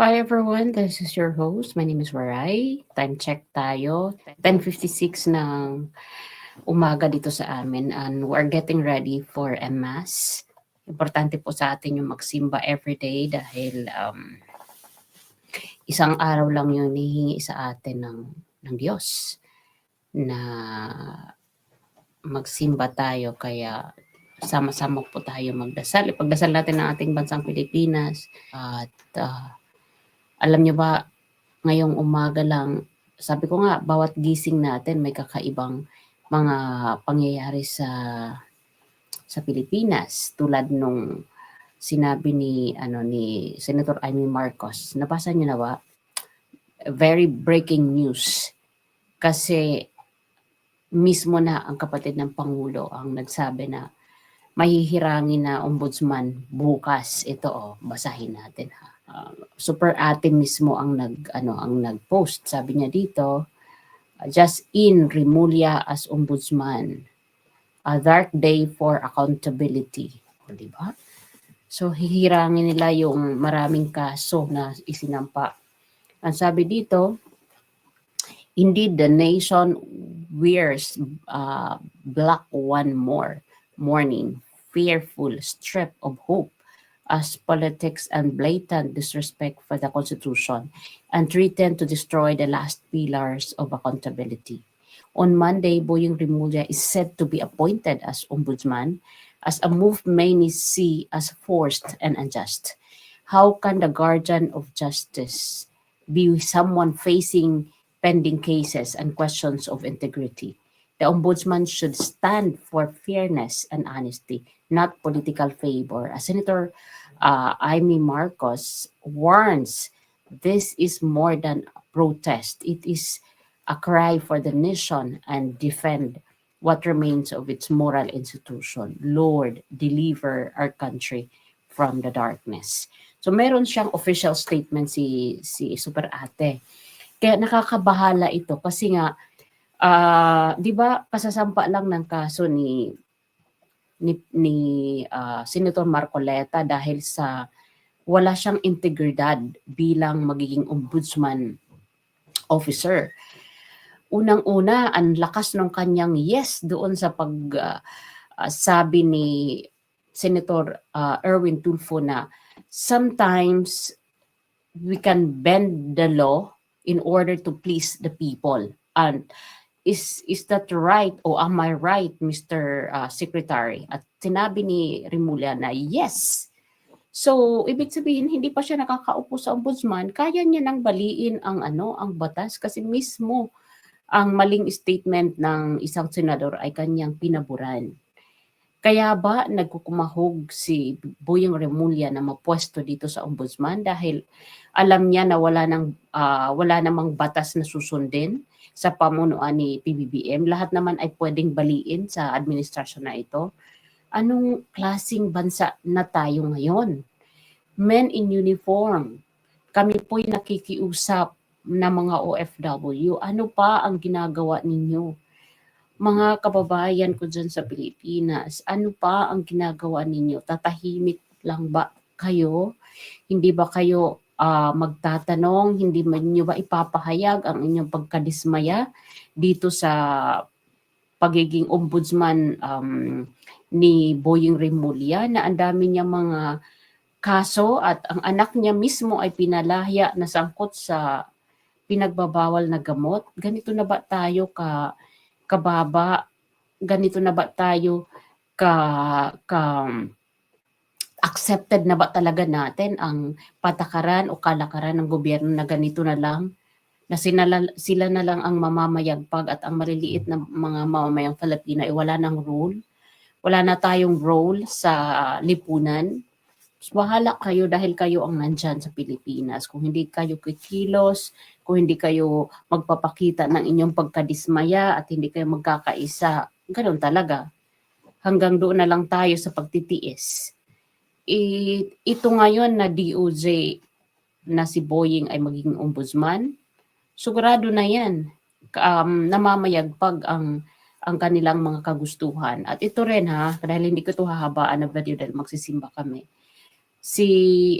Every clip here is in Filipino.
Hi everyone, this is your host. My name is Waray. Time check tayo. 10.56 ng umaga dito sa amin and we're getting ready for a mass. Importante po sa atin yung magsimba everyday dahil um, isang araw lang yung nihingi sa atin ng, ng Diyos na magsimba tayo kaya sama-sama po tayo magdasal. Ipagdasal natin ang ating bansang Pilipinas at uh, alam nyo ba, ngayong umaga lang, sabi ko nga, bawat gising natin may kakaibang mga pangyayari sa sa Pilipinas tulad nung sinabi ni ano ni Senator Amy Marcos. Nabasa niyo na ba? Very breaking news. Kasi mismo na ang kapatid ng Pangulo ang nagsabi na mahihirangin na ombudsman bukas. Ito oh, basahin natin ha uh, super ate mismo ang nag ano ang nag-post. Sabi niya dito, uh, just in Remulla as ombudsman. A dark day for accountability. O, di ba? So hihirangin nila yung maraming kaso na isinampa. Ang sabi dito, indeed the nation wears uh, black one more morning, fearful, stripped of hope as politics and blatant disrespect for the Constitution and threatened to destroy the last pillars of accountability. On Monday, Boying Rimulya is said to be appointed as ombudsman as a move many see as forced and unjust. How can the guardian of justice be someone facing pending cases and questions of integrity? The ombudsman should stand for fairness and honesty, not political favor. As Senator uh, Amy Marcos warns this is more than a protest. It is a cry for the nation and defend what remains of its moral institution. Lord, deliver our country from the darkness. So meron siyang official statement si si Super Ate. Kaya nakakabahala ito kasi nga uh, 'di ba kasasampa lang ng kaso ni ni, ni uh, Senator Marcoleta dahil sa wala siyang integridad bilang magiging ombudsman officer. Unang-una, ang lakas ng kanyang yes doon sa pag uh, sabi ni Senator uh, Erwin Tulfo na sometimes we can bend the law in order to please the people. And is is that right? O am I right Mr. Uh, Secretary? At sinabi ni Rimulya na yes. So ibig sabihin hindi pa siya nakakaupo sa ombudsman. Kaya niya nang baliin ang ano ang batas kasi mismo ang maling statement ng isang senador ay kanyang pinaburan kaya ba nagkukumahog si Boyong Remulla na mapwesto dito sa ombudsman dahil alam niya na wala nang uh, wala namang batas na susundin sa pamunuan ni PBBM. Lahat naman ay pwedeng baliin sa administrasyon na ito. Anong klasing bansa na tayo ngayon? Men in uniform. Kami po'y nakikiusap na mga OFW. Ano pa ang ginagawa ninyo? mga kababayan ko dyan sa Pilipinas, ano pa ang ginagawa ninyo? Tatahimik lang ba kayo? Hindi ba kayo uh, magtatanong? Hindi ba niyo ba ipapahayag ang inyong pagkadismaya dito sa pagiging ombudsman um, ni Boying Remulla na ang dami niya mga kaso at ang anak niya mismo ay pinalahya na sangkot sa pinagbabawal na gamot. Ganito na ba tayo ka kababa, ganito na ba tayo ka, ka accepted na ba talaga natin ang patakaran o kalakaran ng gobyerno na ganito na lang na sinala, sila na lang ang mamamayagpag at ang maliliit na mga mamamayang Filipina ay wala nang role. Wala na tayong role sa lipunan. Bahala kayo dahil kayo ang nandyan sa Pilipinas. Kung hindi kayo kikilos, kung hindi kayo magpapakita ng inyong pagkadismaya at hindi kayo magkakaisa, ganoon talaga. Hanggang doon na lang tayo sa pagtitiis. Ito ngayon na DOJ na si Boying ay magiging ombudsman, sigurado na yan. Um, namamayagpag ang ang kanilang mga kagustuhan. At ito rin ha, dahil hindi ko ito hahabaan na video dahil magsisimba kami. Si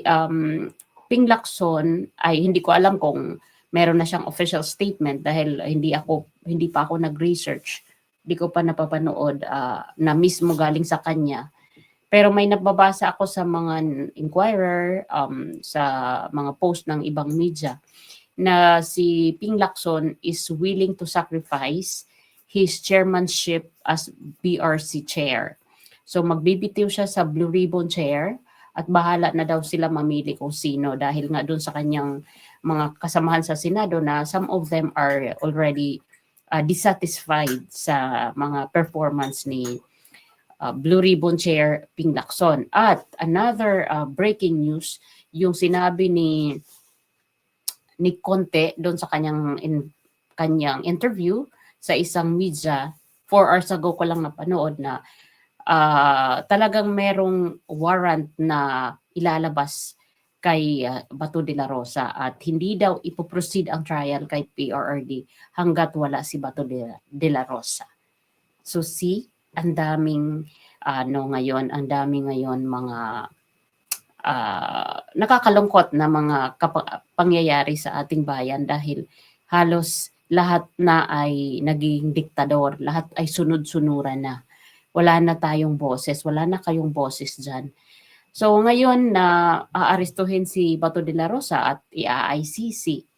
um, Ping Lacson ay hindi ko alam kung meron na siyang official statement dahil hindi ako hindi pa ako nag-research. Hindi ko pa napapanood ah, na mismo galing sa kanya. Pero may nababasa ako sa mga inquirer, um, sa mga post ng ibang media na si Ping Lacson is willing to sacrifice his chairmanship as BRC chair. So magbibitiw siya sa Blue Ribbon chair at bahala na daw sila mamili kung sino dahil nga doon sa kanyang mga kasamahan sa Senado na some of them are already uh, dissatisfied sa mga performance ni uh, Blue Ribbon Chair Ping Lacson. At another uh, breaking news, yung sinabi ni ni Conte doon sa kanyang in, kanyang interview sa isang media four hours ago ko lang napanood na ah, talagang merong warrant na ilalabas kay ah, Bato de la Rosa at hindi daw ipoproceed ang trial kay PRRD hanggat wala si Bato de, de la Rosa. So see, ang daming ano ngayon, ang daming ngayon mga ah, nakakalungkot na mga pangyayari sa ating bayan dahil halos lahat na ay naging diktador, lahat ay sunod-sunuran na. Wala na tayong boses, wala na kayong boses dyan. So ngayon na aarestuhin si Bato de la Rosa at i-ICC.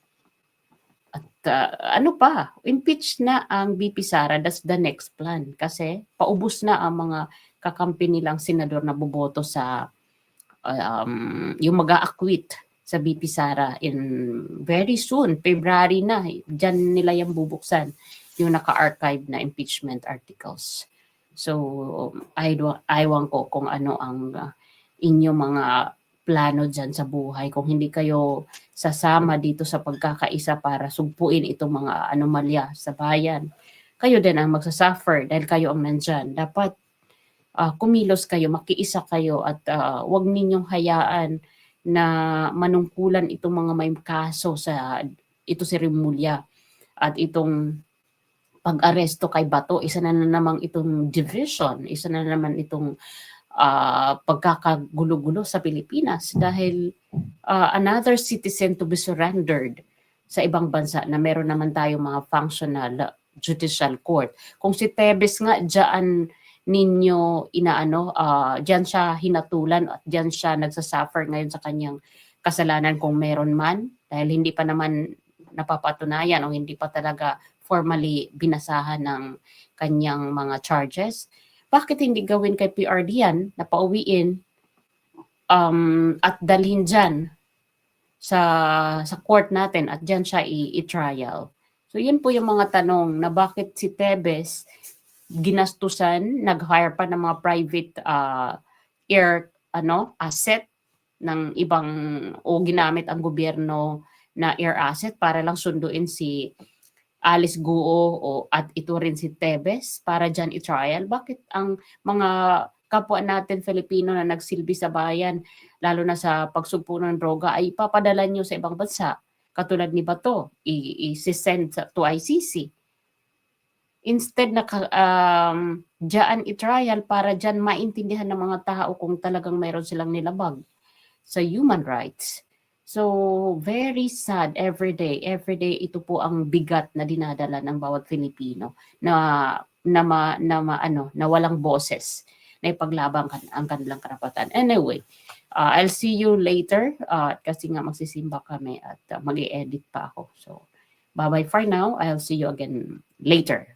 Ah, ano pa, impeach na ang BP Sara, that's the next plan. Kasi paubos na ang mga kakampi nilang senador na boboto sa um, yung mag-a-acquit sa BP Sara in very soon, February na, dyan nila yung bubuksan yung naka-archive na impeachment articles. So, I aywan ko kung ano ang uh, inyong mga plano dyan sa buhay. Kung hindi kayo sasama dito sa pagkakaisa para sugpuin itong mga anomalya sa bayan, kayo din ang magsasuffer dahil kayo ang nandyan. Dapat ah, kumilos kayo, makiisa kayo at ah, wag ninyong hayaan na manungkulan itong mga may kaso sa ito si Rimulya at itong pag-aresto kay Bato, isa na, na namang itong division, isa na naman itong ah, pagkakagulo-gulo sa Pilipinas dahil ah, another citizen to be surrendered sa ibang bansa na meron naman tayong mga functional judicial court. Kung si Tebes nga diyan ninyo inaano, ah diyan siya hinatulan at diyan siya nagsasuffer ngayon sa kanyang kasalanan kung meron man dahil hindi pa naman napapatunayan o hindi pa talaga formally binasahan ng kanyang mga charges. Bakit hindi gawin kay PRD yan na pauwiin um, at dalhin dyan sa, sa court natin at dyan siya i-trial? So yun po yung mga tanong na bakit si Tebes ginastusan, nag-hire pa ng mga private uh, air ano asset ng ibang o ginamit ang gobyerno na air asset para lang sunduin si Alice Guo o at ito rin si Tebes para dyan i-trial. Bakit ang mga kapwa natin Filipino na nagsilbi sa bayan, lalo na sa pagsugpo ng droga, ay papadala nyo sa ibang bansa? Katulad ni Bato, i-send to ICC. Instead na um, dyan i-trial para dyan maintindihan ng mga tao kung talagang mayroon silang nilabag sa human rights. So, very sad every day. Every day ito po ang bigat na dinadala ng bawat Filipino na na ma, na ma, ano, na walang boses na ipaglaban kan, ang kanilang karapatan. Anyway, uh, I'll see you later uh, kasi nga magsisimba kami at uh, mag edit pa ako. So, bye-bye for now. I'll see you again later.